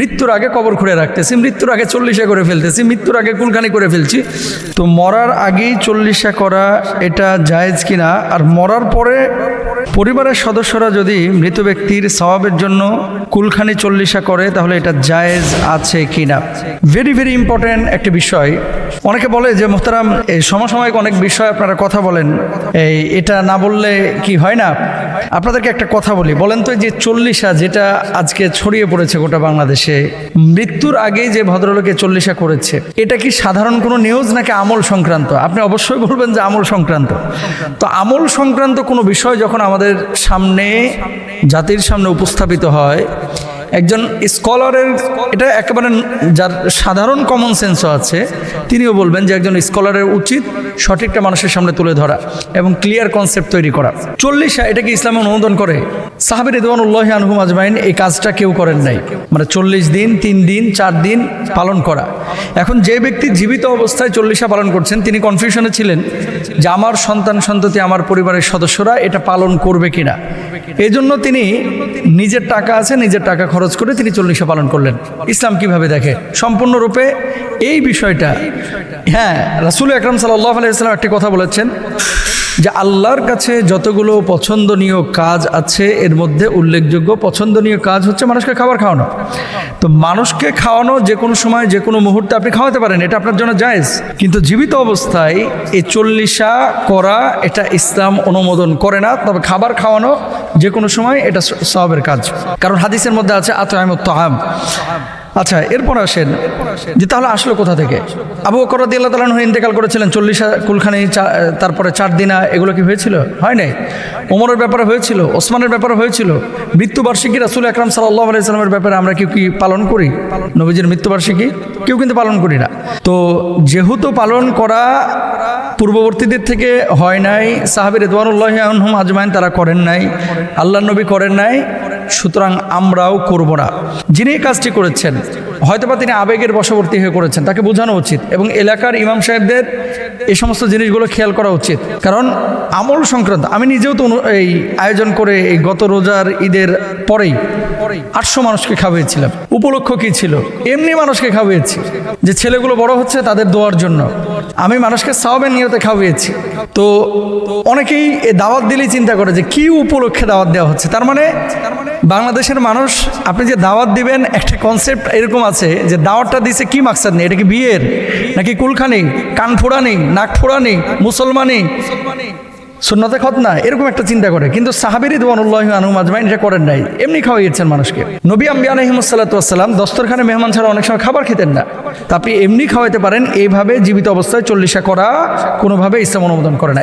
মৃত্যুর আগে কবর খুঁড়ে রাখতেছি, মৃত্যুর আগে চল্লিশা করে ফেলতেছি, মৃত্যুর আগে কুলখানি করে ফেলছি। তো মরার আগেই চল্লিশা করা এটা জায়েজ কিনা? আর মরার পরে পরিবারের সদস্যরা যদি মৃত ব্যক্তির স্বভাবের জন্য কুলখানি চল্লিশা করে, তাহলে এটা জায়েজ আছে কিনা? ভেরি ভেরি ইম্পর্ট্যান্ট একটি বিষয়। অনেকে বলে যে, মোহতারাম, এই সমসাময়িক অনেক বিষয় আপনারা কথা বলেন। এই, এটা না বললে কি হয় না? আপনাদেরকে একটা কথা বলি, বলেন তো যে চল্লিশা যেটা আজকে ছড়িয়ে পড়েছে গোটা বাংলাদেশে, মৃত্যুর আগেই যে ভদ্রলোকে চল্লিশা করেছে, এটা কি সাধারণ কোনো নিউজ নাকি আমল সংক্রান্ত? আপনি অবশ্যই বলবেন যে আমল সংক্রান্ত। তো আমল সংক্রান্ত কোনো বিষয় যখন আমাদের সামনে, জাতির সামনে উপস্থাপিত হয় একজন স্কলারের, এটা একেবারে যার সাধারণ কমন সেন্সও আছে, তিনিও বলবেন যে একজন স্কলারের উচিত সঠিকটা মানুষের সামনে তুলে ধরা এবং ক্লিয়ার কনসেপ্ট তৈরি করা। চল্লিশা এটা কি ইসলামে অনুমোদন করে? সাহাবির রিদওয়ানুল্লাহ আনহুম আজমাইন এই কাজটা কেউ করেন নাই। মানে চল্লিশ দিন, তিন দিন, চার দিন পালন করা। এখন যে ব্যক্তি জীবিত অবস্থায় চল্লিশা পালন করছেন, তিনি কনফিউশনে ছিলেন যে আমার সন্তান সন্ততি, আমার পরিবারের সদস্যরা এটা পালন করবে কিনা। এই জন্য তিনি নিজের টাকা আছে, নিজের টাকা খরচ করে তিনি চল্লিশা পালন করলেন। ইসলাম কীভাবে দেখে? সম্পূর্ণরূপে এই বিষয়টা হ্যাঁ রাসুল আকরম সাল্লাহ আলাইসাল্লাম একটি কথা বলেছেন যে আল্লাহর কাছে যতগুলো পছন্দনীয় কাজ আছে, এর মধ্যে উল্লেখযোগ্য পছন্দনীয় কাজ হচ্ছে মানুষকে খাবার খাওয়ানো। তো মানুষকে খাওয়ানো যে কোনো সময়, যে কোনো মুহূর্তে আপনি খাওয়াতে পারেন, এটা আপনার জন্য জায়েজ। কিন্তু জীবিত অবস্থায় এই চল্লিশা করা, এটা ইসলাম অনুমোদন করে না, তবে খাবার খাওয়ানো যে কোনো সময় এটা সবের কাজ। কারণ হাদিসের মধ্যে আছে আতআমুত তাআম। আচ্ছা এরপর আসেন। যে তাহলে আসলো কোথা থেকে? আবু রাদিয়াল্লাহু তাআলা আনহু ইন্তেকাল করেছিলেন চল্লিশা কুলখানি তারপরে চার দিনা, এগুলো কি হয়েছিল? হয় নাই? ওমরের ব্যাপারে হয়েছিল, ওসমানের ব্যাপারে হয়েছিল। মৃত্যুবার্ষিকী রাসুল আকরাম সাল্লাহ আলাইসালামের ব্যাপারে আমরা কি কি পালন করি? নবীজির মৃত্যুবার্ষিকী? কেউ কিন্তু পালন করি না। তো যেহেতু পালন করা পূর্ববর্তীদের থেকে হয় নাই সাহাবির রেদওয়ানুল্লাহ আজমাইন তারা করেন নাই আল্লাহ নবী করেন নাই সুতরাং আমরাও করব না। যিনি কাজটি করেছেন, হয়তোবা তিনি আবেগের বশবর্তী হয়ে করেছেন, তাকে বোঝানো উচিত এবং এলাকার ইমাম সাহেবদের এই সমস্ত জিনিসগুলো খেয়াল করা উচিত। কারণ আমল সংক্রান্ত, আমি নিজেও তো এই আয়োজন করে এই গত রোজার ঈদের পরেই আটশো মানুষকে খাওয়িয়েছিলাম। উপলক্ষ কি ছিল? এমনি মানুষকে খাওয়িয়েছি। যে ছেলেগুলো বড় হচ্ছে তাদের দোয়ার জন্য। আমি মানুষকে সাওবের নিয়তে খাওয়িয়েছি। তো অনেকেই এ দাওয়াত দিলেই চিন্তা করে যে কি উপলক্ষে দাওয়াত দেওয়া হচ্ছে। তার মানে তার মানে বাংলাদেশের মানুষ, আপনি যে দাওয়াত দিবেন, একটা কনসেপ্ট এরকম আছে যে দাওয়াতটা দিছে কি মাকসাদ নেই? এটা কি বিয়ের? নাকি কুলখানি? কান ফোড়ানি নাক ফোড়ানি মুসলমানি? সুন্নতে খতনা? এরকম একটা চিন্তা করে। কিন্তু সাহাবির দোয়ানুল্লাহ এটা করেন নাই। এমনি খাওয়াইয়েছেন মানুষকে। নবী আম্বি আলহিমসাল্লাতাম দস্তরখানে মেহমান ছাড়া অনেক সময় খাবার খেতেন না। তা আপনি এমনি খাওয়াইতে পারেন, এইভাবে জীবিত অবস্থায় চল্লিশা করা কোনোভাবে ইসলাম অনুমোদন করে না